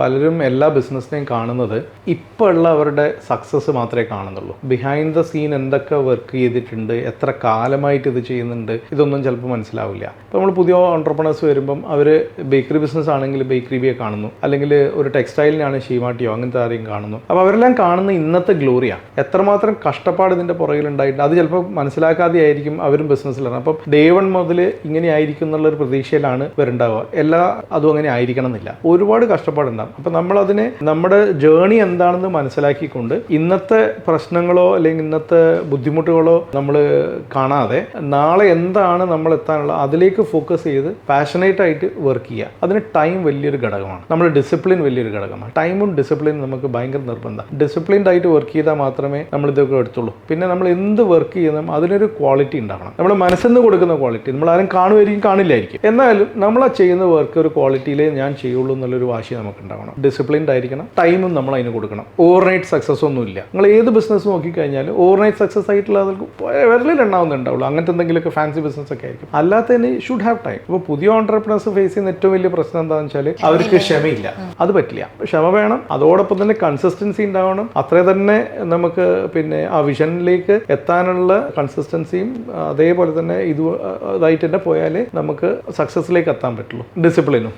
പലരും എല്ലാ ബിസിനസ്സിനെയും കാണുന്നത് ഇപ്പോൾ ഉള്ള അവരുടെ സക്സസ് മാത്രമേ കാണുന്നുള്ളൂ. ബിഹൈൻഡ് ദ സീൻ എന്തൊക്കെ വർക്ക് ചെയ്തിട്ടുണ്ട് എത്ര കാലമായിട്ട് ഇത് ചെയ്യുന്നുണ്ട് ഇതൊന്നും ചിലപ്പോൾ മനസ്സിലാവില്ല. ഇപ്പോൾ നമ്മൾ പുതിയ ഓണ്ടർപ്രണേഴ്സ് വരുമ്പം അവർ ബേക്കറി ബിസിനസ് ആണെങ്കിൽ ബേക്കറി ബിയെ കാണുന്നു. അല്ലെങ്കിൽ ഒരു ടെക്സ്റ്റൈലിനാണ് ഷീമാട്ടിയോ അങ്ങനത്തെ ആരെയും കാണുന്നു. അപ്പോൾ അവരെല്ലാം കാണുന്ന ഇന്നത്തെ ഗ്ലോറിയാണ് എത്രമാത്രം കഷ്ടപ്പാട് ഇതിന്റെ പുറകിലുണ്ടായിട്ടുണ്ട് അത് ചിലപ്പോൾ മനസ്സിലാക്കാതെ ആയിരിക്കും അവരും ബിസിനസ്സിലാണ് അപ്പം ഡേ വൺ മുതൽ ഇങ്ങനെ ആയിരിക്കും എന്നുള്ളൊരു പ്രതീക്ഷയിലാണ് ഇവരുണ്ടാവുക. എല്ലാ അതും അങ്ങനെ ആയിരിക്കണം എന്നില്ല. ഒരുപാട് കഷ്ടപ്പാടുണ്ടാകും അപ്പം നമ്മളതിനെ നമ്മുടെ ജേണി എന്താണെന്ന് മനസ്സിലാക്കിക്കൊണ്ട് ഇന്നത്തെ പ്രശ്നങ്ങളോ അല്ലെങ്കിൽ ഇന്നത്തെ ബുദ്ധിമുട്ടുകളോ നമ്മൾ കാണാതെ നാളെ എന്താണ് നമ്മൾ എത്താനുള്ള അതിലേക്ക് ഫോക്കസ് ചെയ്ത് പാഷനേറ്റ് ആയിട്ട് വർക്ക് ചെയ്യുക. അതിന് ടൈം വലിയൊരു ഘടകമാണ്. നമ്മൾ ഡിസിപ്ലിൻ വലിയൊരു ഘടകമാണ്. ടൈമും ഡിസിപ്ലിനും നമുക്ക് ഭയങ്കര നിർബന്ധം. ഡിസിപ്ലിൻഡ് ആയിട്ട് വർക്ക് ചെയ്താൽ മാത്രമേ നമ്മൾ ഇതൊക്കെ എടുത്തുള്ളൂ. പിന്നെ നമ്മൾ എന്ത് വർക്ക് ചെയ്യുന്നതും അതിനൊരു ക്വാളിറ്റി ഉണ്ടാകണം നമ്മുടെ മനസ്സിൽ നിന്ന് കൊടുക്കുന്ന ക്വാളിറ്റി നമ്മൾ ആരും കാണുമായിരിക്കും കാണില്ലായിരിക്കും. എന്നാലും നമ്മൾ ചെയ്യുന്ന വർക്ക് ഒരു ക്വാളിറ്റിയിലേ ഞാൻ ചെയ്യുള്ളൂ എന്നുള്ളൊരു വാശി നമുക്ക് ഉണ്ടാവണം. ഡിസിപ്ലിൻഡ് ആയിരിക്കണം. ടൈമും നമ്മൾ അതിന് കൊടുക്കണം. ഓവർനൈറ്റ് സക്സസ് ഒന്നും ഇല്ല നിങ്ങൾ ഏത് ബിസിനസ് നോക്കിക്കഴിഞ്ഞാൽ ഓവർനൈറ്റ് സക്സസ് ആയിട്ടുള്ള അതിൽ വിരലിൽ എണ്ണാവുന്നുണ്ടാവുള്ളൂ. അങ്ങനത്തെ എന്തെങ്കിലുമൊക്കെ ഫാൻസി ബിസിനസ് ഒക്കെ ആയിരിക്കും. അല്ലാത്തതിന് ഷുഡ് ഹാവ് ടൈം ഇപ്പോൾ പുതിയ ഓണ്ടർപ്രണേഴ്സ് ഫേസ് ചെയ്യുന്ന ഏറ്റവും വലിയ പ്രശ്നം എന്താണെന്ന് വെച്ചാൽ അവർക്ക് ക്ഷമയില്ല. അത് പറ്റില്ല. ക്ഷമ വേണം. അതോടൊപ്പം തന്നെ കൺസിസ്റ്റൻസി ഉണ്ടാവണം. അത്ര തന്നെ നമുക്ക് പിന്നെ ആ വിഷനിലേക്ക് എത്താനുള്ള കൺസിസ്റ്റൻസിയും അതേപോലെ തന്നെ ഇത് ഇതായിട്ട് തന്നെ പോയാലേ നമുക്ക് സക്സസ്സിലേക്ക് എത്താൻ പറ്റുള്ളൂ. ഡിസിപ്ലിനും